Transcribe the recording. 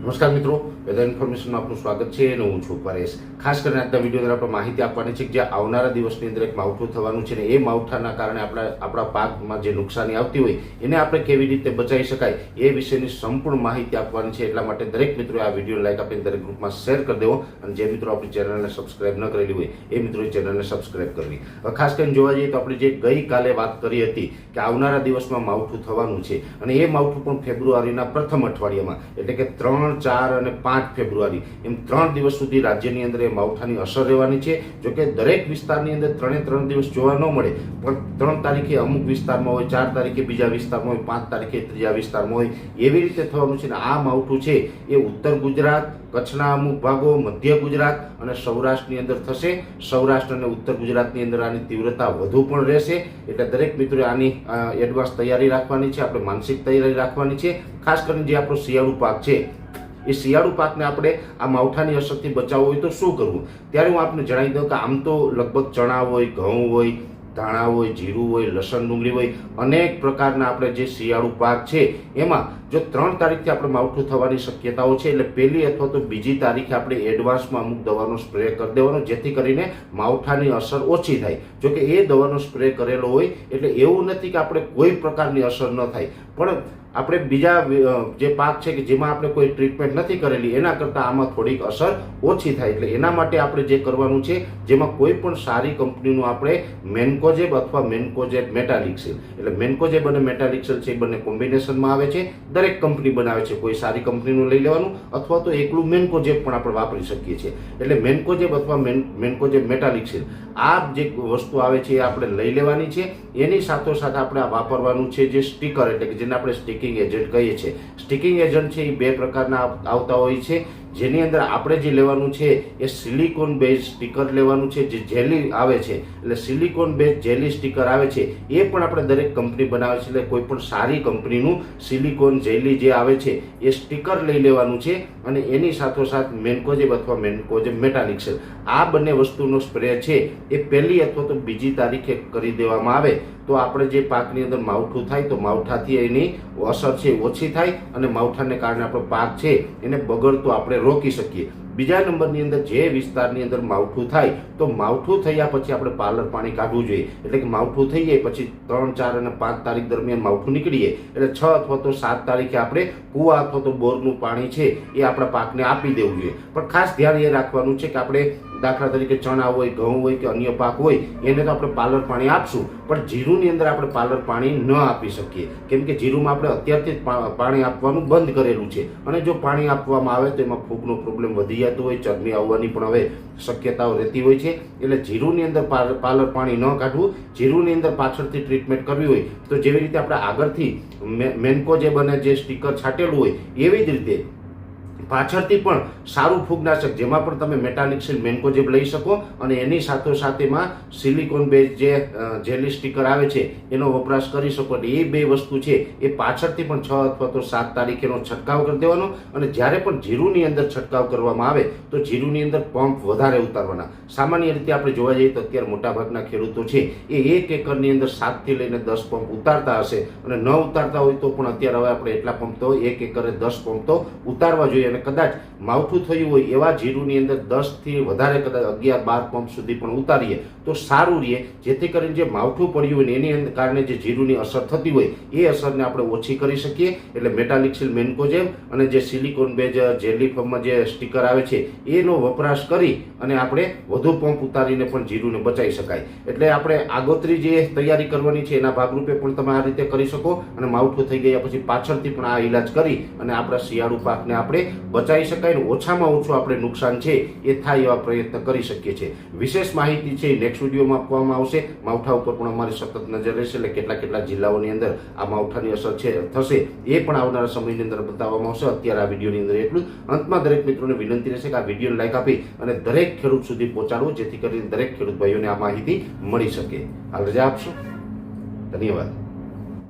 નમસ્કાર મિત્રો વેધર ઇન્ફોર્મેશનમાં આપનું સ્વાગત છે. અને હું છું પરેશ. ખાસ કરીને આજના વીડિયો દ્વારા આપણે માહિતી આપવાની છે કે જે આવનારા દિવસની અંદર એક માવઠું થવાનું છે ને એ માવઠાના કારણે આપણા આપણા પાકમાં જે નુકસાની આવતી હોય, એને આપણે કેવી રીતે બચાવી શકાય એ વિશેની સંપૂર્ણ માહિતી આપવાની છે. એટલા માટે દરેક મિત્રોએ આ વીડિયો લાઈક આપીને દરેક ગ્રુપમાં શેર કરી દેવો. અને જે મિત્રો આપણી ચેનલને સબસ્ક્રાઇબ ન કરેલી હોય, એ મિત્રોએ ચેનલને સબસ્ક્રાઇબ કરવી. હવે ખાસ કરીને જોવા જઈએ તો આપણે જે ગઈકાલે વાત કરી હતી કે આવનારા દિવસમાં માવઠું થવાનું છે, અને એ માવઠું પણ ફેબ્રુઆરીના પ્રથમ અઠવાડિયામાં, એટલે કે ત્રણ ચાર અને પાંચ ફેબ્રુઆરી. એમ ત્રણ દિવસ સુધી રાજ્યની અંદર એ માવઠાની અસર રહેવાની છે. જોકે દરેક વિસ્તારની અંદર ત્રણે ત્રણ દિવસ જોવા ન મળે, પણ ત્રણ તારીખે અમુક વિસ્તારમાં હોય, ચાર તારીખે બીજા વિસ્તારમાં હોય, પાંચ તારીખે ત્રીજા વિસ્તારમાં હોય, એવી રીતે થવાનું છે. ને આ માવઠું છે એ ઉત્તર ગુજરાત, કચ્છના અમુક ભાગો, મધ્ય ગુજરાત અને સૌરાષ્ટ્રની અંદર થશે. સૌરાષ્ટ્ર અને ઉત્તર ગુજરાતની અંદર આની તીવ્રતા વધુ પણ રહેશે. એટલે દરેક મિત્રોએ આની એડવાન્સ તૈયારી રાખવાની છે. આપણે માનસિક તૈયારી રાખવાની છે. ખાસ કરીને જે આપણો શિયાળુ પાક છે એ શિયાળુ પાકને આપણે આ માવઠાની અસરથી બચાવવો હોય તો શું કરવું? ત્યારે હું આપને જણાવી દઉં કે આમ તો લગભગ ચણા હોય, ઘઉં હોય, ધાણા હોય, જીરું હોય, લસણ, ડુંગળી હોય, અનેક પ્રકારના આપણે જે શિયાળુ પાક છે, એમાં જો ત્રણ તારીખથી આપણે માવઠું થવાની શક્યતાઓ છે, એટલે પહેલી અથવા તો બીજી તારીખે આપણે એડવાન્સમાં અમુક દવાનો સ્પ્રે કરી દેવાનો, જેથી કરીને માવઠાની અસર ઓછી થાય. જો કે એ દવાનો સ્પ્રે કરેલો હોય, એટલે એવું નથી કે આપણે કોઈ પ્રકારની અસર ન થાય. પણ આપણે બીજા જે પાક છે કે જેમાં આપણે કોઈ ટ્રીટમેન્ટ નથી કરેલી, એના કરતાં આમાં થોડીક અસર ઓછી થાય. એટલે એના માટે આપણે જે કરવાનું છે, જેમાં કોઈ પણ સારી કંપનીનું આપણે મેન્કોજેબ અથવા મેન્કોજેબ મેટાલિક્સિલ. એટલે મેન્કોજેબ અને મેટાલિક્સિલ છે એ બંને કોમ્બિનેશનમાં આવે છે. દરેક કંપની બનાવે છે, કોઈ સારી કંપનીનું લઈ લેવાનું અથવા તો એકલું મેન્કોજેબ પણ આપણે વાપરી શકીએ છીએ. એટલે મેન્કોજેબ અથવા મેન, મેન્કોજેબ મેટાલિક્સિલ આ જે વસ્તુ આવે છે એ આપણે લઈ લેવાની છે. એની સાથોસાથ આપણે આ વાપરવાનું છે જે સ્ટીકર, એટલે કે જેને આપણે સ્ટીકિંગ એજન્ટ કહીએ છીએ. સ્ટીકિંગ એજન્ટ છે એ બે પ્રકારના આવતા હોય છે. જેની અંદર આપણે જે લેવાનું છે એ સિલિકોન બેઝ સ્ટીકર લેવાનું છે, જે જેલી આવે છે. એટલે સિલિકોન બેઝ જેલી સ્ટીકર આવે છે, એ પણ આપણે દરેક કંપની બનાવે છે. એટલે કોઈ પણ સારી કંપનીનું સિલિકોન જેલી જે આવે છે, એ સ્ટીકર લઈ લેવાનું છે અને એની સાથોસાથ મેન્કોજેબ અથવા મેન્કોજેબ મેટાલિક્સેલ આ બંને વસ્તુનો સ્પ્રે છે, એ પહેલી અથવા તો બીજી તારીખે કરી દેવામાં આવે. તો આપણે જે પાકની અંદર માવઠું થાય તો માવઠાથી એની અસર છે ઓછી થાય અને માવઠાને કારણે આપણો પાક છે એને બગડતો આપણે રોકી શકીએ. બીજા નંબરની અંદર જે વિસ્તારની અંદર માવઠું થાય, તો માવઠું થયા પછી આપણે પાર્લર પાણી કાઢવું જોઈએ. એટલે કે માવઠું થઈ જાય પછી ત્રણ, ચાર અને પાંચ તારીખ દરમિયાન માવઠું નીકળીએ. એટલે છ અથવા તો સાત તારીખે આપણે કૂવા અથવા તો બોરનું પાણી છે એ આપણા પાકને આપી દેવું જોઈએ. પણ ખાસ ધ્યાન એ રાખવાનું છે કે આપણે દાખલા તરીકે ચણા હોય, ઘઉં હોય કે અન્ય પાક હોય, એને તો આપણે પાર્લર પાણી આપશું. પણ જીરુની અંદર આપણે પાર્લર પાણી ન આપી શકીએ. કેમ કે જીરુમાં આપણે અત્યારથી જ પાણી આપવાનું બંધ કરેલું છે. અને જો પાણી આપવામાં આવે તો એમાં ફૂગનો પ્રોબ્લેમ વધી જતો હોય, ચરબી આવવાની પણ હવે શક્યતાઓ રહેતી હોય છે. એટલે જીરુની અંદર પાલર પાણી ન કાઢવું, જીરુંની અંદર પાછળથી ટ્રીટમેન્ટ કરવી હોય, તો જેવી રીતે આપણે આગળથી મેન્કો જે બને, જે સ્ટીકર છાંટેલું હોય, એવી જ રીતે પાછળથી પણ સારું ફૂગનાશક, જેમાં પણ તમે મેટાલિક્સિલ મેન્કોજેબ લઈ શકો અને એની સાથોસાથેમાં સિલિકોન બેઝ જે જેલી સ્ટીકર આવે છે, એનો વપરાશ કરી શકો એટલે એ બે વસ્તુ છે, એ પાછળથી પણ છ અથવા તો સાત તારીખેનો છંટકાવ કરી દેવાનો અને જ્યારે પણ જીરુની અંદર છંટકાવ કરવામાં આવે, તો જીરુની અંદર પંપ વધારે ઉતારવાના. સામાન્ય રીતે આપણે જોવા જઈએ તો અત્યારે મોટાભાગના ખેડૂતો છે, એ એક એકરની અંદર સાતથી લઈને દસ પંપ ઉતારતા હશે અને ન ઉતારતા હોય તો પણ અત્યારે હવે આપણે એટલા પંપ તો એક એકરે દસ પંપ તો ઉતારવા જોઈએ અને કદાચ માવઠું થયું હોય એવા જીરુની અંદર દસથી વધારે કદાચ અગિયાર, બાર પંપ સુધી પણ ઉતારીએ, તો સારું રહે. જેથી કરીને જે માવઠું પડ્યું હોય ને એની અંદર કારણે જે જીરુની અસર થતી હોય, એ અસરને આપણે ઓછી કરી શકીએ. એટલે મેટાલિક્સિલ મેન્કોજેમ અને જે સિલિકોન બેઝ જેલી ફોર્મમાં જે સ્ટીકર આવે છે, એનો વપરાશ કરી અને આપણે વધુ પંપ ઉતારીને પણ જીરુને બચાવી શકાય. એટલે આપણે આગોતરી જે તૈયારી કરવાની છે એના ભાગરૂપે પણ તમે આ રીતે કરી શકો અને માવઠું થઈ ગયા પછી પાછળથી પણ આ ઈલાજ કરી અને આપણા શિયાળુ પાકને આપણે બચાવી શકાય ને ઓછામાં ઓછું આપણે નુકસાન છે એ થાય એવા પ્રયત્ન કરી શકીએ છીએ. વિશેષ માહિતી છે નેક્સ્ટ વિડીયોમાં આપવામાં આવશે. માવઠા ઉપર પણ અમારી સતત નજર રહેશે એટલે કેટલા કેટલા જિલ્લાઓની અંદર આ માવઠાની અસર છે, થશે એ પણ આવનારા સમયની અંદર બતાવવામાં આવશે. અત્યારે આ વિડીયોની અંદર એટલું અંતમાં દરેક મિત્રોને વિનંતી રહેશે કે આ વિડીયોને લાઈક આપી અને દરેક ખેડૂત સુધી પહોંચાડવું, જેથી કરીને દરેક ખેડૂત ભાઈઓને આ માહિતી મળી શકે. હાલ રજા આપશો. ધન્યવાદ.